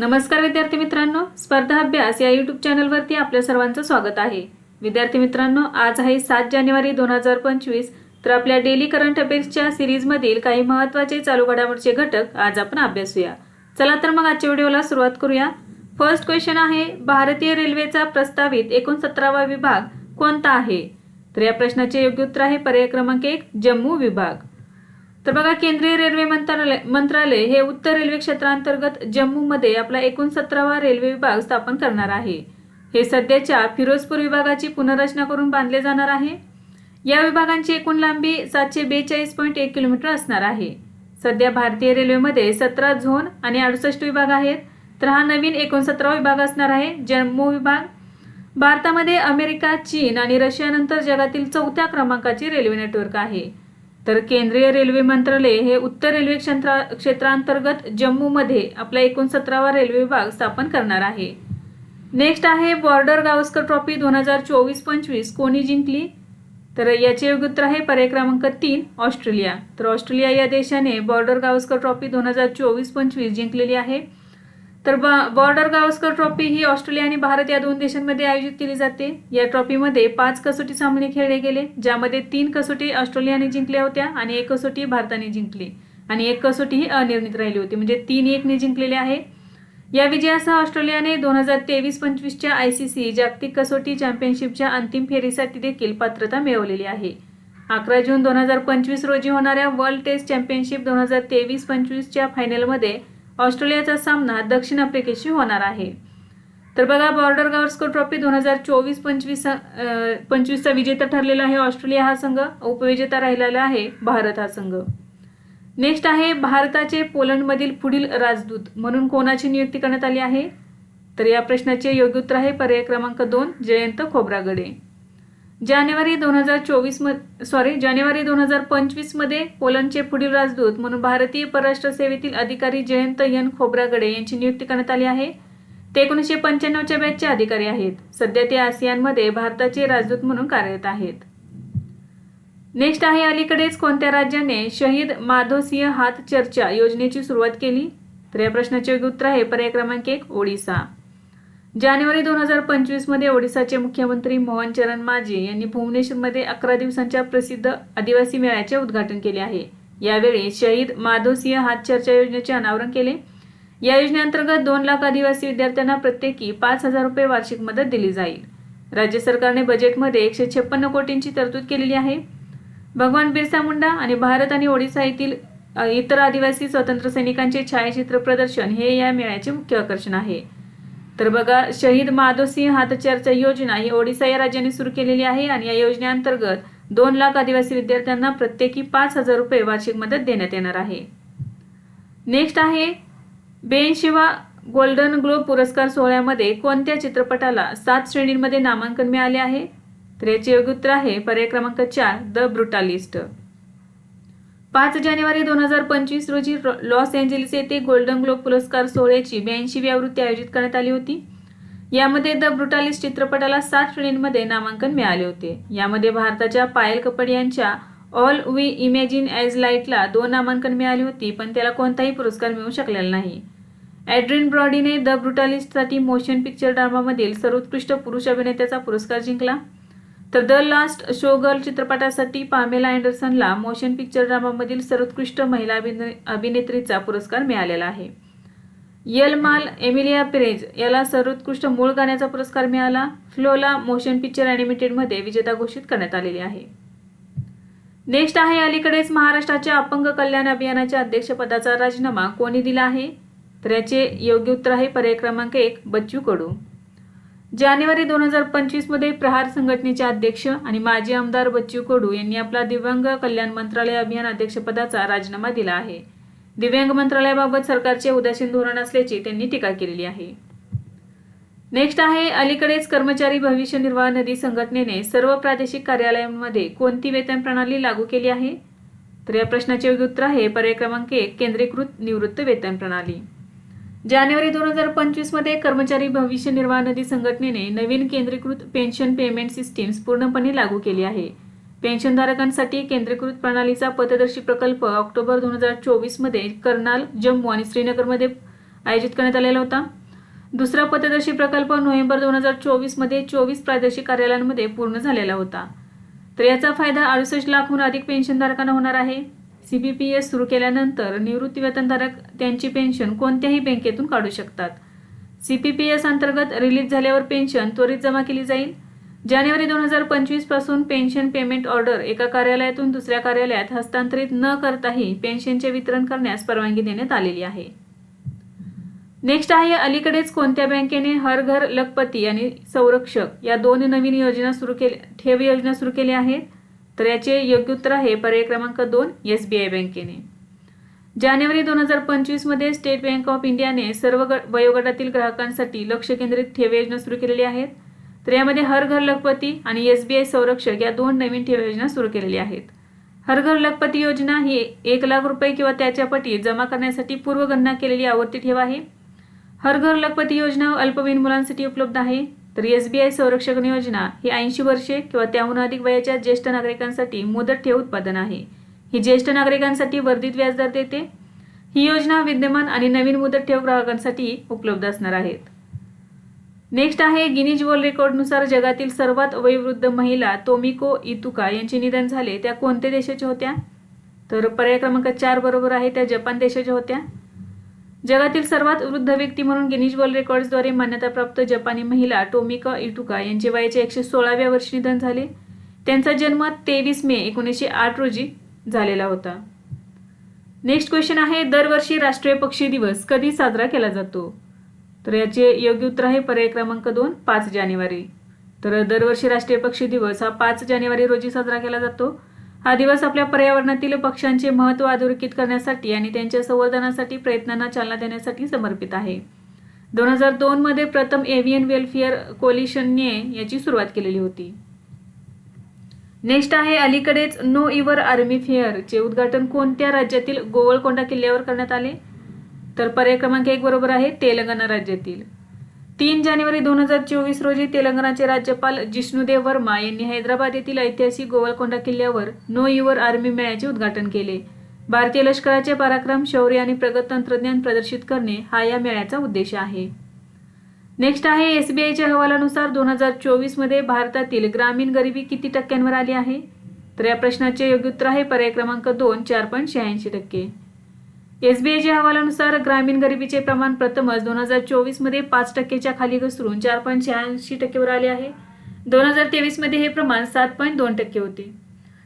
नमस्कार विद्यार्थी मित्रांनो स्पर्धा अभ्यास या यूट्यूब चॅनलवरती आपल्या सर्वांचं स्वागत आहे. विद्यार्थी मित्रांनो आज आहे सात जानेवारी दोन हजार पंचवीस तर आपल्या डेली करंट अफेअर्सच्या सिरीजमधील काही महत्त्वाचे चालू घडामोडीचे घटक आज आपण अभ्यासूया चला तर मग आजच्या व्हिडिओला सुरुवात करूया. फर्स्ट क्वेश्चन आहे भारतीय रेल्वेचा प्रस्तावित एकोणसतरावा विभाग कोणता आहे? तर या प्रश्नाचे योग्य उत्तर आहे पर्याय क्रमांक एक जम्मू विभाग. तर बघा केंद्रीय रेल्वे मंत्रालय मंत्रालय हे उत्तर रेल्वे क्षेत्रांतर्गत जम्मूमध्ये आपला एकोणसतरावा रेल्वे विभाग स्थापन करणार आहे. हे सध्याच्या फिरोजपूर विभागाची पुनर्रचना करून बांधले जाणार आहे. या विभागांची एकूण लांबी सातशे बेचाळीस पॉईंट एक किलोमीटर असणार आहे. सध्या भारतीय रेल्वेमध्ये सतरा झोन आणि अडुसष्ट विभाग आहेत. तर हा नवीन एकोणसतरावा विभाग असणार आहे जम्मू विभाग. भारतामध्ये अमेरिका चीन आणि रशियानंतर जगातील चौथ्या क्रमांकाचे रेल्वे नेटवर्क आहे. तर केंद्रीय रेल्वे मंत्रालय हे उत्तर रेल्वे क्षेत्रा क्षेत्रांतर्गत जम्मूमध्ये आपला एकोणसतरावा रेल्वे विभाग स्थापन करणार आहे. नेक्स्ट आहे बॉर्डर गावस्कर ट्रॉफी दोन हजार चोवीस पंचवीस. कोणी जिंकली? तर याचे योग्य उत्तर आहे पर्याय क्रमांक तीन ऑस्ट्रेलिया. तर ऑस्ट्रेलिया या देशाने बॉर्डर गावस्कर ट्रॉफी दोन हजार चोवीस पंचवीस जिंकलेली आहे. तर बा- बॉर्डर गावस्कर ट्रॉफी ही ऑस्ट्रेलिया आणि भारत या दोन देशांमध्ये आयोजित केली जाते. या ट्रॉफीमध्ये पाच कसोटी सामने खेळले गेले ज्यामध्ये तीन कसोटी ऑस्ट्रेलियाने जिंकल्या होत्या आणि एक कसोटी भारताने जिंकली. आणि एक कसोटी ही अनिर्णित राहिली होती म्हणजे तीन एकने जिंकलेले आहे. या विजयासह ऑस्ट्रेलियाने दोन हजार तेवीस पंचवीसच्या आय सी सी जागतिक कसोटी चॅम्पियनशिपच्या अंतिम फेरीसाठी देखील पात्रता मिळवलेली आहे. अकरा जून दोन हजार पंचवीस रोजी होणाऱ्या वर्ल्ड टेस्ट चॅम्पियनशिप दोन हजार तेवीस पंचवीसच्या फायनलमध्ये ऑस्ट्रेलियाचा सामना दक्षिण आफ्रिकेशी होणार आहे. तर बघा बॉर्डर गावस्कर ट्रॉफी दोन हजार चोवीस पंचवीस पंचवीसचा विजेता ठरलेला आहे ऑस्ट्रेलिया हा संघ. उपविजेता राहिलेला आहे भारत हा संघ. नेक्स्ट आहे भारताचे पोलंडमधील पुढील राजदूत. म्हणून कोणाची नियुक्ती करण्यात आली आहे? तर या प्रश्नाचे योग्य उत्तर आहे पर्याय क्रमांक दोन जयंत खोब्रागडे. जानेवारी दोन हजार चोवीसमध्ये सॉरी जानेवारी दोन हजार पंचवीसमध्ये पोलंडचे पुढील राजदूत म्हणून भारतीय परराष्ट्र सेवेतील अधिकारी जयंत यन खोब्रागडे यांची नियुक्ती करण्यात आली आहे. ते एकोणीसशे पंच्याण्णवच्या बॅचचे अधिकारी आहेत. सध्या ते आसियानमध्ये भारताचे राजदूत म्हणून कार्यरत आहेत. नेक्स्ट आहे अलीकडेच कोणत्या राज्याने शहीद माधोसिंह हात चर्चा योजनेची सुरुवात केली? तर या प्रश्नाचे उत्तर आहे पर्याय क्रमांक एक ओडिसा. जानेवारी दोन हजार पंचवीसमध्ये ओडिसाचे मुख्यमंत्री मोहन चरण माझी यांनी भुवनेश्वरमध्ये अकरा दिवसांच्या प्रसिद्ध आदिवासी मेळ्याचे उद्घाटन केले आहे. यावेळी शहीद माधोसिंह हात चर्चा योजनेचे अनावरण केले. या योजनेअंतर्गत दोन लाख आदिवासी विद्यार्थ्यांना प्रत्येकी पाच हजार रुपये वार्षिक मदत दिली जाईल. राज्य सरकारने बजेटमध्ये एकशे छप्पन्न कोटींची तरतूद केलेली आहे. भगवान बिरसा मुंडा आणि भारत आणि ओडिसा येथील इतर आदिवासी स्वातंत्र्य सैनिकांचे छायाचित्र प्रदर्शन हे या मेळ्याचे मुख्य आकर्षण आहे. तर बघा शहीद माधोसिंह हातचर्चा योजना ही ओडिसा या राज्याने सुरू केलेली आहे आणि या योजनेअंतर्गत दोन लाख आदिवासी विद्यार्थ्यांना प्रत्येकी पाच हजार रुपये वार्षिक मदत देण्यात येणार आहे. नेक्स्ट आहे बेनशिवा गोल्डन ग्लोब पुरस्कार सोहळ्यामध्ये कोणत्या चित्रपटाला सात श्रेणींमध्ये नामांकन मिळाले आहे? तर याचे योग्य उत्तर आहे पर्याय क्रमांक चार द ब्रुटालिस्ट. पाच जानेवारी दोन हजार पंचवीस रोजी लॉस एंजेलिस येथे गोल्डन ग्लोब पुरस्कार सोहळ्याची ब्याऐंशीवी आवृत्ती आयोजित करण्यात आली होती. यामध्ये द ब्रुटालिस्ट चित्रपटाला सात श्रेणींमध्ये नामांकन मिळाले होते. यामध्ये भारताच्या पायल कपड यांच्या ऑल वी इमॅजिन ॲज लाईटला दोन नामांकन मिळाली होती पण त्याला कोणताही पुरस्कार मिळू शकलेला नाही. ॲड्रिन ब्रॉडीने द ब्रुटालिस्टसाठी मोशन पिक्चर ड्रामामधील सर्वोत्कृष्ट पुरुष अभिनेत्याचा पुरस्कार जिंकला. तर द लास्ट शो गर्ल चित्रपटासाठी पामेला अँडरसनला मोशन पिक्चर ड्रामामधील सर्वोत्कृष्ट महिला अभिने अभिनेत्रीचा पुरस्कार मिळालेला आहे. यलमाल एमिलिया पेरेज याला सर्वोत्कृष्ट मूळ गाण्याचा पुरस्कार मिळाला. फ्लोला मोशन पिक्चर ॲनिमेटेडमध्ये विजेता घोषित करण्यात आलेली आहे. नेक्स्ट आहे अलीकडेच महाराष्ट्राच्या अपंग कल्याण अभियानाच्या अध्यक्षपदाचा राजीनामा कोणी दिला आहे? तर याचे योग्य उत्तर आहे पर्याय क्रमांक एक बच्चू कडू. जानेवारी दोन हजार पंचवीसमध्ये प्रहार संघटनेचे अध्यक्ष आणि माजी आमदार बच्चू कडू यांनी आपला दिव्यांग कल्याण मंत्रालय अभियान अध्यक्षपदाचा राजीनामा दिला आहे. दिव्यांग मंत्रालयाबाबत सरकारचे उदासीन धोरण असल्याची त्यांनी टीका केलेली आहे. नेक्स्ट आहे अलीकडेच कर्मचारी भविष्य निर्वाह निधी संघटनेने सर्व प्रादेशिक कार्यालयांमध्ये कोणती वेतन प्रणाली लागू केली आहे? तर या प्रश्नाचे योग्य उत्तर आहे पर्याय क्रमांक एक केंद्रीकृत निवृत्त वेतन प्रणाली. जानेवारी दोन हजार पंचवीसमध्ये कर्मचारी भविष्य निर्वाह निधी संघटनेने नवीन केंद्रीकृत पेन्शन पेमेंट सिस्टीम्स पूर्णपणे लागू केली आहे. पेन्शनधारकांसाठी केंद्रीकृत प्रणालीचा पथदर्शी प्रकल्प ऑक्टोबर दोन हजार चोवीसमध्ये कर्नाल जम्मू आणि श्रीनगरमध्ये आयोजित करण्यात आलेला होता. दुसरा पथदर्शी प्रकल्प नोव्हेंबर दोन हजार चोवीसमध्ये चोवीस प्रादेशिक कार्यालयांमध्ये पूर्ण झालेला होता. तर याचा फायदा अडुसष्ट लाखहून अधिक पेन्शनधारकांना होणार आहे. सी पी पी एस सुरू केल्यानंतर निवृत्तीवेतनधारक त्यांची पेन्शन कोणत्याही बँकेतून काढू शकतात. सी पी पी एस अंतर्गत रिलीज झाल्यावर पेन्शन त्वरित जमा केली जाईल. जानेवारी दोन हजार पंचवीसपासून पेन्शन पेमेंट ऑर्डर एका कार्यालयातून दुसऱ्या कार्यालयात हस्तांतरित न करताही पेन्शनचे वितरण करण्यास परवानगी देण्यात आलेली आहे. नेक्स्ट आहे अलीकडेच कोणत्या बँकेने हर घर लखपती आणि संरक्षक या दोन नवीन योजना सुरू केल्या ठेव योजना सुरू केल्या आहेत? तर याचे योग्य उत्तर आहे पर्याय क्रमांक दोन एस बी आय बँकेने. जानेवारी दोन हजार पंचवीसमध्ये स्टेट बँक ऑफ इंडियाने सर्व ग वयोगटातील ग्राहकांसाठी लक्ष केंद्रित ठेव योजना सुरू केलेली आहेत. तर यामध्ये हर घर लखपती आणि एस बी आय संरक्षक या दोन नवीन ठेव योजना सुरू केलेल्या आहेत. हर घर लखपती योजना ही एक लाख रुपये किंवा त्याच्या पटी जमा करण्यासाठी पूर्वगणना केलेली आवर्ती ठेव आहे. हर घर लखपती योजना अल्पवयीन मुलांसाठी उपलब्ध आहे. तर एस बी आय संरक्षक योजना ही ऐंशी वर्षे किंवा त्याहून अधिक वयाच्या ज्येष्ठ नागरिकांसाठी मुदत ठेव उत्पादन आहे. ही ज्येष्ठ नागरिकांसाठी वर्धित व्याजदर देते. ही योजना विद्यमान आणि नवीन मुदत ठेव ग्राहकांसाठी उपलब्ध असणार आहेत. नेक्स्ट आहे गिनीज वर्ल्ड रेकॉर्डनुसार जगातील सर्वात वयोवृद्ध महिला तोमिको इतुका यांचे निधन झाले. त्या कोणत्या देशाच्या होत्या? तर पर्याय क्रमांक चार बरोबर आहे त्या जपान देशाच्या होत्या. जगातील सर्वात वृद्ध व्यक्ती म्हणून गिनीज वर्ल्ड रेकॉर्ड्सद्वारे मान्यताप्राप्त जपानी महिला टोमिका इटुका यांचे वयाचे एकशे सोळाव्या वर्षी निधन झाले. त्यांचा जन्म तेवीस मे एकोणीसशे आठ रोजी झालेला होता. नेक्स्ट क्वेश्चन आहे दरवर्षी राष्ट्रीय पक्षी दिवस कधी साजरा केला जातो? तर याचे योग्य उत्तर आहे पर्याय क्रमांक दोन पाच जानेवारी. तर दरवर्षी राष्ट्रीय पक्षी दिवस हा पाच जानेवारी रोजी साजरा केला जातो. हा दिवस आपल्या पर्यावरणातील पक्ष्यांचे महत्त्व अधोरेखित करण्यासाठी आणि त्यांच्या संवर्धनासाठी प्रयत्नांना चालना देण्यासाठी समर्पित आहे. दोन हजार दोनमध्ये प्रथम एव्हियन वेलफेअर कोलिशनने याची सुरुवात केलेली होती. नेक्स्ट आहे अलीकडेच नो इवर आर्मी फेअरचे उद्घाटन कोणत्या राज्यातील गोवळकोंडा किल्ल्यावर करण्यात आले? तर पर्याय क्रमांक एक बरोबर आहे तेलंगणा राज्यातील. तीन जानेवारी दोन हजार चोवीस रोजी तेलंगणाचे राज्यपाल जिष्णुदेव वर्मा यांनी हैदराबाद येथील ऐतिहासिक गोवळकोंडा किल्ल्यावर नो युवर आर्मी मेळ्याचे उद्घाटन केले. भारतीय लष्कराचे पराक्रम शौर्य आणि प्रगत तंत्रज्ञान प्रदर्शित करणे हा या मेळ्याचा उद्देश आहे. नेक्स्ट आहे एसबीआयच्या अहवालानुसार दोन हजार चोवीसमध्ये भारतातील ग्रामीण गरिबी किती टक्क्यांवर आली आहे? तर या प्रश्नाचे योग्य उत्तर आहे पर्याय क्रमांक दोन चार पॉईंट शहाऐंशी टक्के. एसबीआयच्या अहवालानुसार ग्रामीण गरिबीचे प्रमाण प्रथमच दोन हजार चोवीसमध्ये पाच टक्केच्या खाली घसरून चार पॉईंट शहाऐंशी टक्केवर आले आहे. दोन हजार तेवीसमध्ये हे प्रमाण सात पॉईंट दोन टक्के होते.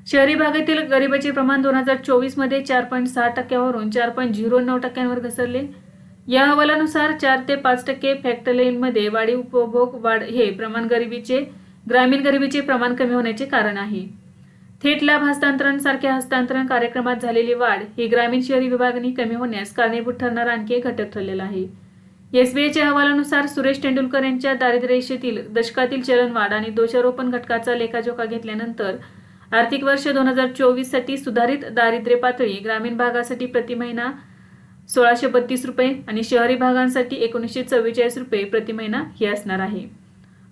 शहरी भागातील गरिबीचे प्रमाण दोन हजार चोवीसमध्ये चार पॉईंट सहा टक्क्यावरून चार पॉईंट झिरो नऊ टक्क्यांवर घसरले. या अहवालानुसार चार ते पाच टक्के फॅक्टलेनमध्ये वाढीव उपभोग वाढ हे प्रमाण गरिबीचे ग्रामीण गरिबीचे प्रमाण कमी होण्याचे कारण आहे. थेट लाभ हस्तांतरण सारख्या हस्तांतरण कार्यक्रमात झालेली वाढ ही ग्रामीण शहरी विभागणी कमी होण्यास कारणीभूत ठरणारा आणखी एक घटक ठरलेला आहे. एसबीआयच्या अहवालानुसार सुरेश तेंडुलकर यांच्या दारिद्र्यरेषेतील दशकातील चलनवाढ आणि दोषारोपण घटकाचा लेखाजोखा घेतल्यानंतर आर्थिक वर्ष दोन हजार चोवीससाठी सुधारित दारिद्र्य पातळी ग्रामीण भागासाठी प्रति महिना सोळाशे बत्तीस रुपये आणि शहरी भागांसाठी एकोणीसशे चव्वेचाळीस रुपये प्रति महिना ही असणार आहे.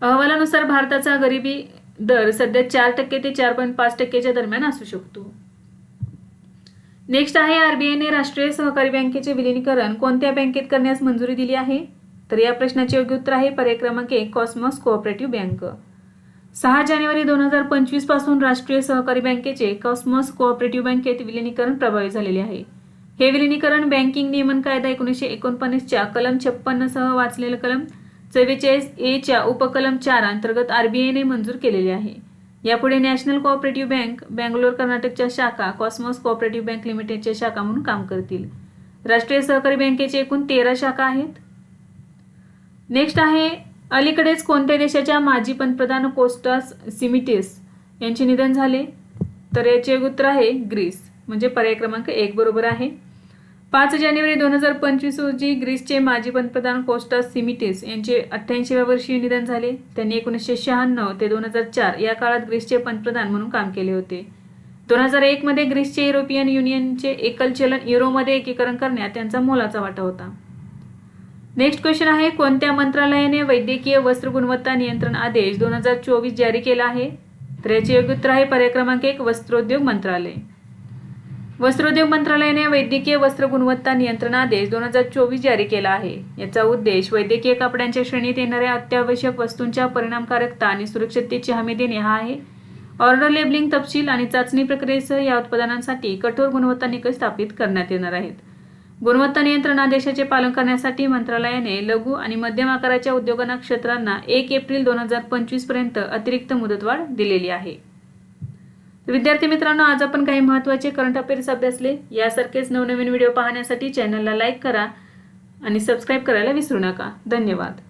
अहवालानुसार भारताचा गरिबी दर सध्या चार टक्के ते चार पॉईंट पाच टक्केच्या दरम्यान असू शकतो. नेक्स्ट आहे आरबीआयने राष्ट्रीय सहकारी बँकेचे विलिनीकरण. कोणत्या बँकेत करण्यास मंजुरी दिली आहे? तर या प्रश्नाचे योग्य उत्तर आहे पर्याय क्रमांक एक कॉस्मॉस कोऑपरेटिव्ह बँक. सहा जानेवारी दोन हजार पंचवीसपासून राष्ट्रीय सहकारी बँकेचे कॉस्मॉस कोऑपरेटिव्ह बँकेत विलिनीकरण प्रभावी झालेले आहे. हे विलिनीकरण बँकिंग नियमन कायदा एकोणीसशे एकोणपन्नासच्या कलम छप्पन्नसह वाचलेलं कलम चव्वेचाळीस एच्या उपकलम चार अंतर्गत आरबीआयने मंजूर केलेले आहे. यापुढे नॅशनल कोऑपरेटिव्ह बँक बँगलोर कर्नाटकच्या शाखा कॉस्मॉस कोऑपरेटिव्ह बँक लिमिटेडच्या शाखा म्हणून काम करतील. राष्ट्रीय सहकारी बँकेचे एकूण तेरा शाखा आहेत. नेक्स्ट आहे अलीकडेच कोणत्या देशाच्या माजी पंतप्रधान कोस्टास सिमिटेस यांचे निधन झाले? तर याचे उत्तर आहे ग्रीस म्हणजे पर्याय क्रमांक एक बरोबर आहे. पाच जानेवारी दोन हजार पंचवीस रोजी ग्रीसचे माजी पंतप्रधान कोस्टा सिमिटेस यांचे अठ्ठ्याऐंशीव्या वर्षी निधन झाले. त्यांनी एकोणीसशे शहाण्णव ते दोन हजार चार या काळात ग्रीसचे पंतप्रधान म्हणून काम केले होते. दोन हजार एकमध्ये ग्रीसचे युरोपियन युनियनचे एकल चलन युरोमध्ये एकीकरण करण्यात त्यांचा मोलाचा वाटा होता. नेक्स्ट क्वेश्चन आहे कोणत्या मंत्रालयाने वैद्यकीय वस्त्र गुणवत्ता नियंत्रण आदेश दोन हजार चोवीस जारी केला आहे? तर याचे योग्य उत्तर आहे पर्याय क्रमांक एक वस्त्रोद्योग मंत्रालय. वस्त्रोद्योग मंत्रालयाने वैद्यकीय वस्त्र गुणवत्ता नियंत्रण आदेश दोन हजार चोवीस जारी केला आहे. याचा उद्देश वैद्यकीय कपड्यांच्या श्रेणीत येणाऱ्या अत्यावश्यक वस्तूंच्या परिणामकारकता आणि सुरक्षिततेची हमी देणे हा आहे. ऑर्डर लेबलिंग तपशील आणि चाचणी प्रक्रियेसह या उत्पादनांसाठी कठोर गुणवत्ता निकष स्थापित करण्यात येणार आहेत. गुणवत्ता नियंत्रण आदेशाचे पालन करण्यासाठी मंत्रालयाने लघु आणि मध्यम आकाराच्या उद्योगांना क्षेत्रांना एक एप्रिल दोन हजार पंचवीसपर्यंत अतिरिक्त मुदतवाढ दिलेली आहे. विद्यार्थी मित्रांनो आज आपण काही महत्त्वाचे करंट अफेअर्स अभ्यासले. यासारखेच नवनवीन व्हिडिओ पाहण्यासाठी चॅनलला लाईक करा आणि सबस्क्राईब करायला विसरू नका. धन्यवाद.